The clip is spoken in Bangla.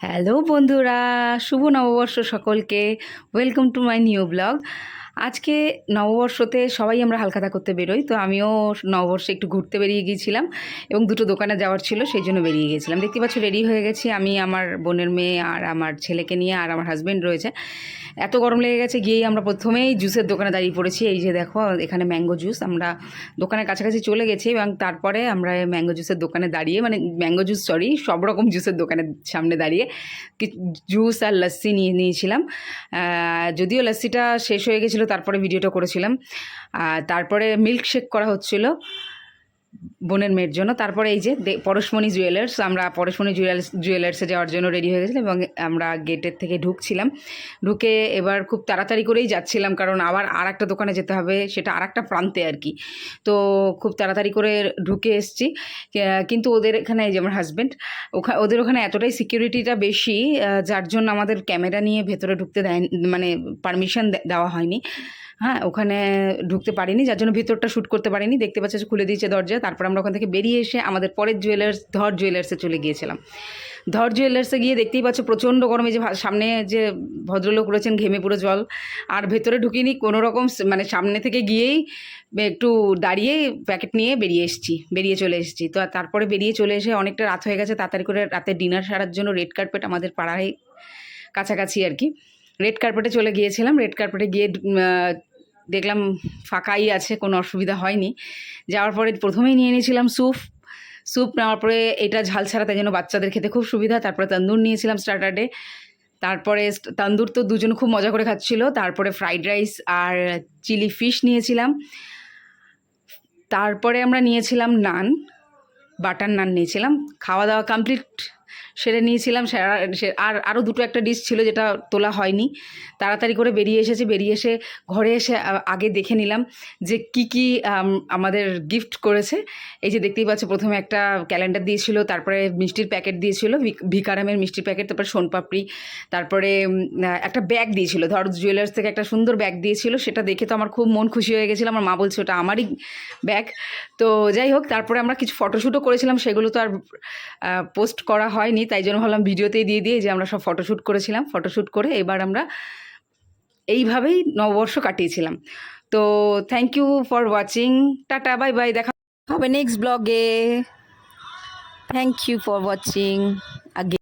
হ্যালো বন্ধুরা শুভ নববর্ষ সকলকে। Welcome to my new blog আজকে নববর্ষতে সবাই আমরা হালখাতা করতে বেরোই, তো আমিও নববর্ষে একটু ঘুরতে বেরিয়ে গিয়েছিলাম এবং দুটো দোকানে যাওয়ার ছিল, সেই জন্য বেরিয়ে গেছিলাম দেখতে পাচ্ছ রেডি হয়ে গেছি আমি, আমার বোনের মেয়ে আর আমার ছেলেকে নিয়ে আর আমার হাজব্যান্ড রয়েছে। এত গরম লেগে গেছে, গিয়েই আমরা প্রথমেই জুসের দোকানে দাঁড়িয়ে পড়েছি। এই যে দেখো, এখানে ম্যাঙ্গো জুস আমরা দোকানের কাছাকাছি চলে গেছি এবং তারপরে আমরা ম্যাঙ্গো জুসের দোকানে দাঁড়িয়ে মানে ম্যাঙ্গো জুস সরি সব রকম জুসের দোকানের সামনে দাঁড়িয়ে জুস আর লস্যি নিয়ে নিয়েছিলাম। যদিও লস্যিটা শেষ হয়ে গেছিল তারপরে ভিডিওটা করেছিলাম। তারপরে মিল্কশেক করা হচ্ছিল। বোনের মেয়ের জন্য। তারপরে এই যে পরশমণি জুয়েলার্স আমরা পরশমণি জুয়েলার্স জুয়েলার্সে যাওয়ার জন্য রেডি হয়ে গেছিলাম এবং আমরা গেটের থেকে ঢুকছিলাম। ঢুকে এবার খুব তাড়াতাড়ি করেই যাচ্ছিলাম কারণ আবার আর একটা দোকানে যেতে হবে, সেটা আর একটা প্রান্তে আর কি। তো খুব তাড়াতাড়ি করে ঢুকে এসছি। কিন্তু ওদের এখানে এই যে আমার হাজব্যান্ড ওখানে ওদের ওখানে এতটাই সিকিউরিটিটা বেশি যার জন্য আমাদের ক্যামেরা নিয়ে ভেতরে ঢুকতে দেয় মানে পারমিশন দেওয়া হয়নি। হ্যাঁ ওখানে ঢুকতে পারিনি, যার জন্য ভিতরটা শ্যুট করতে পারিনি। দেখতে পাচ্ছি খুলে দিয়েছে দরজা। তারপর আমরা ওখান থেকে বেরিয়ে এসে আমাদের পরের জুয়েলার্স ধর জুয়েলার্সে চলে গিয়েছিলাম। ধর জুয়েলার্সে গিয়ে দেখতেই পাচ্ছ প্রচণ্ড গরমে যে সামনে যে ভদ্রলোক রয়েছেন ঘেমে পুরো জল। আর ভেতরে ঢুকিনি, কোনো রকম মানে সামনে থেকে গিয়েই একটু দাঁড়িয়ে প্যাকেট নিয়ে বেরিয়ে এসেছি, বেরিয়ে চলে এসেছি। তো তারপরে বেরিয়ে চলে এসে অনেকটা রাত হয়ে গেছে, তাড়াতাড়ি করে রাতে ডিনার সারার জন্য রেড কার্পেট আমাদের পাড়ায় কাছাকাছি আর কি। রেড কার্পেটে চলে গিয়েছিলাম। রেড কার্পেটে গিয়ে দেখলাম ফাঁকাই আছে, কোনো অসুবিধা হয়নি। যাওয়ার পরে প্রথমেই নিয়ে নিয়েছিলাম স্যুপ স্যুপ নেওয়ার পরে এটা ঝাল ছাড়া, তাই জন্য বাচ্চাদের খেতে খুব সুবিধা। তারপরে তন্দুর নিয়েছিলাম স্টার্টারে তারপরে তন্দুর তো দুজন খুব মজা করে খাচ্ছিল। তারপরে ফ্রাইড রাইস আর চিলি ফিশ নিয়েছিলাম। তারপরে আমরা নিয়েছিলাম নান। বাটার নান নিয়েছিলাম। খাওয়া দাওয়া কমপ্লিট সেরে নিয়েছিলাম আর আরও দুটো একটা ডিশ ছিল যেটা তোলা হয়নি। তাড়াতাড়ি করে বেরিয়ে এসেছি, বেরিয়ে এসে ঘরে এসে আগে দেখে নিলাম যে কি কি আমাদের গিফট করেছে। এই যে দেখতেই পাচ্ছ, প্রথমে একটা ক্যালেন্ডার দিয়েছিল, তারপরে মিষ্টির প্যাকেট দিয়েছিল ভিক- ভিকারামের মিষ্টির প্যাকেট তারপরে সোনপাপড়ি তারপরে একটা ব্যাগ দিয়েছিল। ধর জুয়েলার্স থেকে একটা সুন্দর ব্যাগ দিয়েছিল, সেটা দেখে তো আমার খুব মন খুশি হয়ে গেছিল। আমার মা বলছে, ওটা আমারই ব্যাগ তো যাই হোক, তারপরে আমরা কিছু ফটোশ্যুটও করেছিলাম, সেগুলো তো আর পোস্ট করা হয়নি, তাই জন্য ভাবলাম ভিডিওতেই দিয়ে দিয়ে যে আমরা সব ফটোশ্যুট করেছিলাম ফটোশ্যুট করে এবার আমরা এইভাবেই নববর্ষ কাটিয়েছিলাম। তো thank you for watching tata bye bye দেখা হবে নেক্সট ব্লগে থ্যাংক ইউ ফর ওয়াচিং আগে